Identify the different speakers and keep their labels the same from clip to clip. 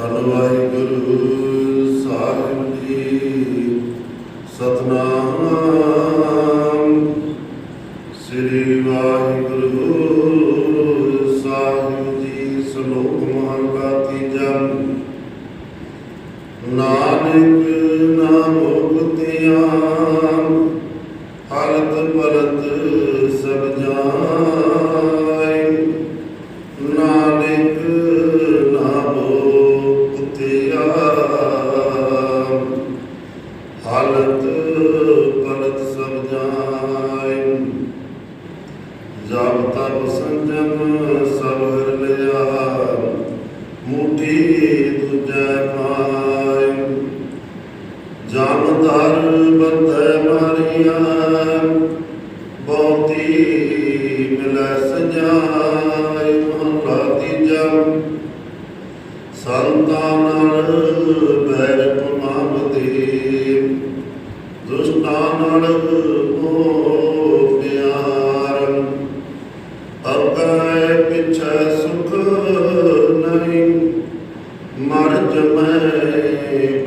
Speaker 1: ਧੰਨ ਵਾਹਿਗੁਰੂ ਸਾਹਿਬ ਜੀ, ਸਤਨਾਮ। ਸ੍ਰੀ ਵਾਹਿਗੁਰੂ ਸਾਹਿਬ ਜੀ, ਸ਼ਲੋਕ ਮਹਲਾ ਤੀਜਾ ਨਾਨਕ ਨਾਮ ਮੁਕਤਿਆ ਹਾਲਤ ਪਲਤ ਸਭ ਜਾਇ ਜਬ ਤਬ ਸੰਜਮ ਸਭ ਹਰ ਲਿਆ ਮੂਠੀ ਤੁਜੈ ਪਾਇ ਜਾਮਦਾਰ ਬੰਧੈ ਮਾਰੀਆ ਬਹੁਤੀ ਮਿਲੈ ਸਜਾਇ ਮਹਲਾ ਤੀਜਾ। ਸੰਤਾਂ ਨਾਲ ਬੈਰ ਪਮਾਵਦੇ ਦੁਸ਼ਟਾਂ ਨਾਲ ਮੋਹ ਪਿਆਰ। ਅਗੈ ਪਿਛੈ ਸੁਖ ਨਹੀਂ ਮਰ ਜਮੈ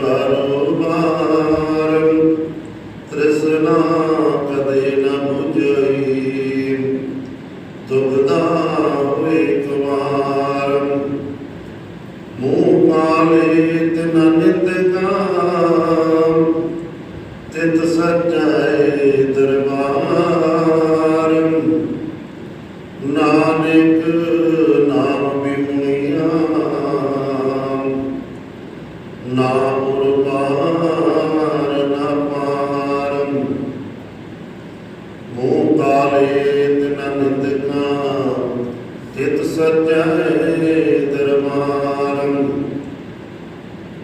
Speaker 1: ਬਾਰੋਬਾਰ ਤ੍ਰਿਸ਼ਨਾ ਕਦੇ ਨ ਬੁਝਈ ਦੁਬਦਾ ਨਾਨਕ ਨਾਮ ਬਿਹੁਣੀਆਂ ਨਾਮ ਉਰਬਾਰ ਨਾ ਪਾਰ। ਮੂੰਹ ਕਾਲੇ ਤਿਨ ਨਿਤ ਤਿਤ ਸਜਾਏ ਦਰਬਾਰ।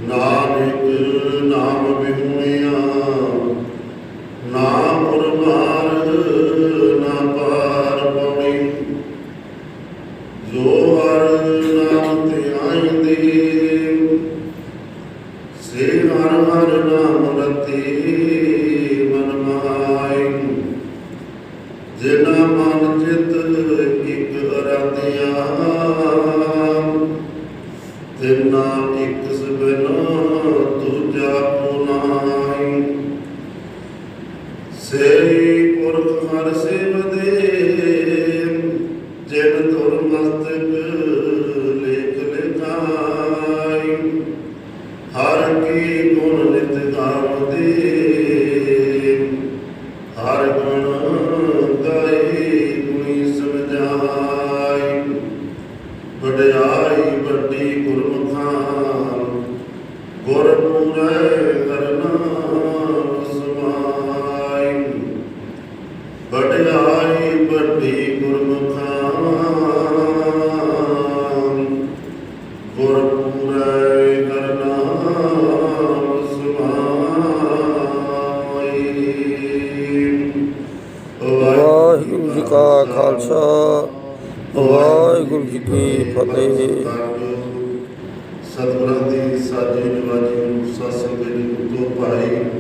Speaker 1: ਨਾਨਕ ਨਾਮ ਬਿਹੁਣਿਆ ਸ੍ਰੀ ਪੁਰਖ ਹਰ ਸੇਵਦੇ ਜਿਨ ਤੁਰ ਮਸਤਕ ਲੇਖ ਲਿਖਾਈ ਹਰ ਕੀ ਗੁਣ ਨਿਤ ਗਾਵਦੇ ਹਰ ਗੁਣ ਗਾਏ ਗੁਣੀ ਸਮਝਾਈ ਵਡਿਆਈ ਵੱਡੀ ਗੁਰਮੁਖਾਂ ਗੁਰ ਪੂਰੇ ਕਰਨਾ ਵਡਿਆਈ ਵੱਡੀ ਗੁਰਮੁਖਾਂ। ਗੁਰ ਪੂਰੇ ਕਰਨਾ ਸਮਾਈ
Speaker 2: ਵਾਹਿਗੁਰੂ ਜੀ ਕਾ ਖਾਲਸਾ ਵਾਹਿਗੁਰੂ ਜੀ ਕੀ ਫਤਿਹ।
Speaker 1: ਸਤਿਗੁਰਾਂ ਦੀ ਸਾਜੀ ਨਿਵਾਜੀ ਨੂੰ ਸਤਸੰਗ ਜੀ ਤੋਂ ਪਾਈ